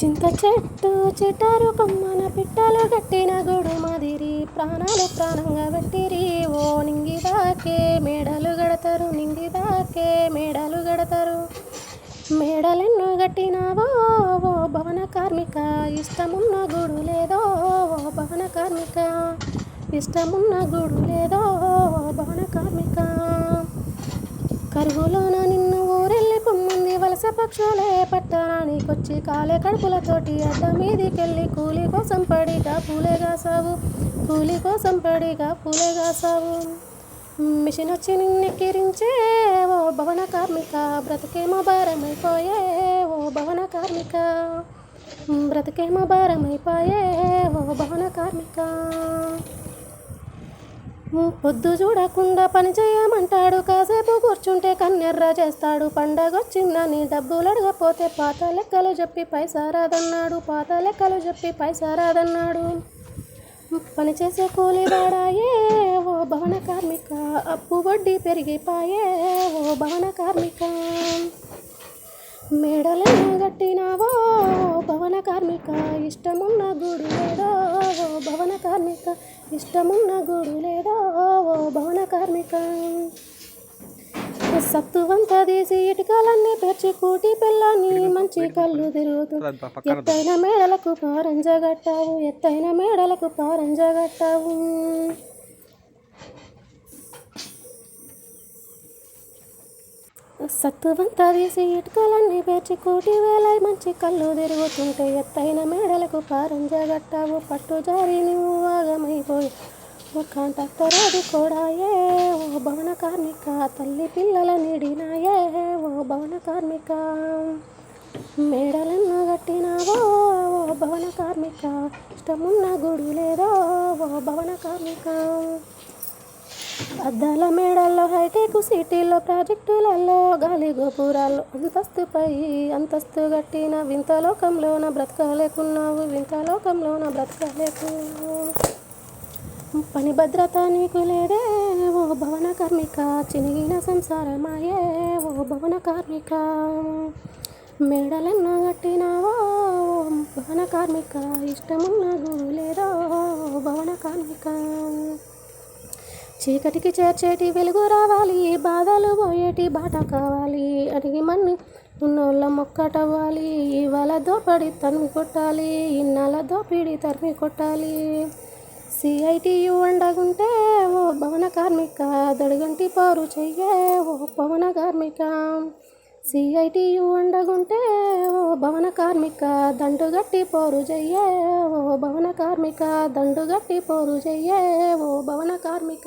చింత చెట్టు చిటారు కొమ్మన పిట్టలు కట్టిన గుడు మాదిరి. ప్రాణాలు ప్రాణంగా పెట్టిరి. ఓ నింగిదాకే మేడలు గడతారు నింగిదాకే మేడలు గడతారు. మేడలెన్నో గట్టినావో ఓ భవన కార్మిక ఇష్టమున్న గుడు లేదో ఓ భవన కార్మిక. ఇష్టమున్న గుడు లేదో ఓ భవన కార్మిక. కరువులోన నిన్ను వలస పక్షులే పట్టణానికొచ్చి కాలే కడుపులతోటి అడ్డ మీదికెళ్ళి కూలి కోసం పడిగా పూలేగా సాగు కూలి కోసం పడిగా పూలేగా సాగు మిషన్ వచ్చి నిన్నెక్కిరించే ఓ భవన కార్మిక బ్రతికేమో భారమైపోయే ఓ భవన కార్మిక. బ్రతికేమో భారమైపోయే ఓ భవన కార్మిక. పొద్దు చూడకుండా పని చేయమంటాడు. కాసేపు కూర్చుంటే కన్నెర్ర చేస్తాడు. పండగొచ్చిందని డబ్బులు అడగపోతే పాత లెక్కలు చెప్పి పైసా రాదన్నాడు. పాత లెక్కలు చెప్పి పైసా రాదన్నాడు. పని చేసే ఓ భవన కార్మిక. అప్పు వడ్డీ పెరిగిపాయే ఓ భవన కార్మిక. మేడలను గట్టినావో భవన కార్మిక ఇష్టమున్న గూడు లేదో భవన కార్మిక ఇష్టమున్న గూడు లేదో భవన కార్మిక. సత్తువంతా తీసి ఇటుకలన్నీ పేర్చి కూటి పిల్లని మంచి కళ్ళు తిరుగుతూ. ఎత్తైన మేడలకు పారంజగట్టావు ఎత్తైన మేడలకు పారంజగట్టావు సత్తువంతా తీసి ఇటుకలన్నీ పేర్చి కూటి వేలై మంచి కళ్ళు తిరుగుతుంటే ఎత్తైన మేడలకు పారంజగట్టావు పట్టు జారి నువ్వు ఆగమైపోయి ఓ కాంట్రాక్టర్ అది కూడా ఏ ఓ భవన కార్మిక తల్లి పిల్లల నిడినాయే. ఓ భవన కార్మిక మేడలను కట్టినావో? ఓ భవన కార్మిక ఇష్టమున్న గుడి లేదో? ఓ భవన కార్మిక అద్దాల మేడల్లో హైటెక్ సిటీల్లో ప్రాజెక్టులలో గాలి గోపురాల్లో. అంతస్తుపై అంతస్తు గట్టిన వింత లోకంలోన బ్రతకలేకున్నావు వింత లోకంలోన బ్రతకలేకున్నావు పని భద్రత నీకు లేదే ఓ భవన కార్మిక. చినిగిన సంసారమాయే ఓ భవన కార్మిక. మేడలెన్నో కట్టినావో ఓ భవన కార్మిక. ఇష్టమున్న గురు లేదో ఓ భవన కార్మిక. చీకటికి చేర్చేటి వెలుగు రావాలి బాధలు పోయేటి బాట కావాలి. అడిగి మన్ని ఉన్నోళ్ళ మొక్కటవ్వాలి ఇవాళ దోపడి తరిమి కొట్టాలి ఇన్నాళ్ళ దోపిడి తరిమి కొట్టాలి. సిఐటియు అండగుంటే ఓ భవన కార్మిక దొడిగంటి పారు చెయ్యే ఓ భవన కార్మిక. సిఐటియు అండగుంటే ఓ భవన కార్మిక దండుగట్టి పోరు చెయ్యే ఓ భవన కార్మిక దండుగట్టి పోరు చెయ్యే ఓ భవన కార్మిక.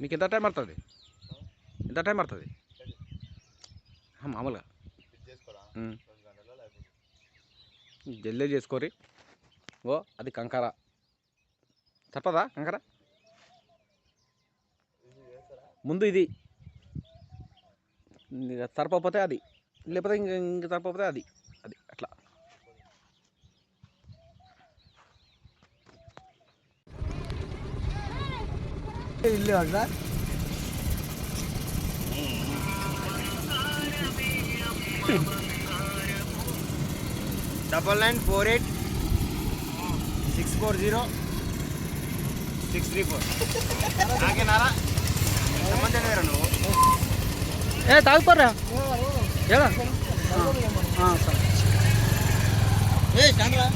మీకు ఎంత టైం పడుతుంది? ఎంత టైం పడుతుంది? మామూలుగా. జల్దీ చేసుకోరి ఓ అది కంకర. తప్పదా కంకర? ముందు ఇది. ఇక సరిపోతే అది. లేకపోతే ఇంక ఇంక సరిపోతే అది. ఇల్లు sir double nine four eight six four zero six three four నాకేనారా సంబంధం వేరా నువ్వు. ఏ తాగుకోర్రా ఏడా? ఏ స్టాండ్రా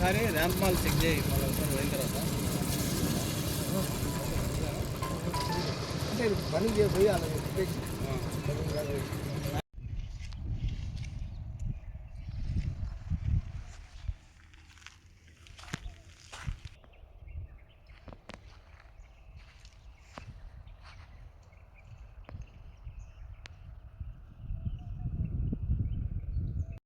సరే ర్యాంప్ మాల్ చెక్ చేయి. మళ్ళీ ఒకసారి పోయిన తర్వాత. అంటే పని పోయి అలా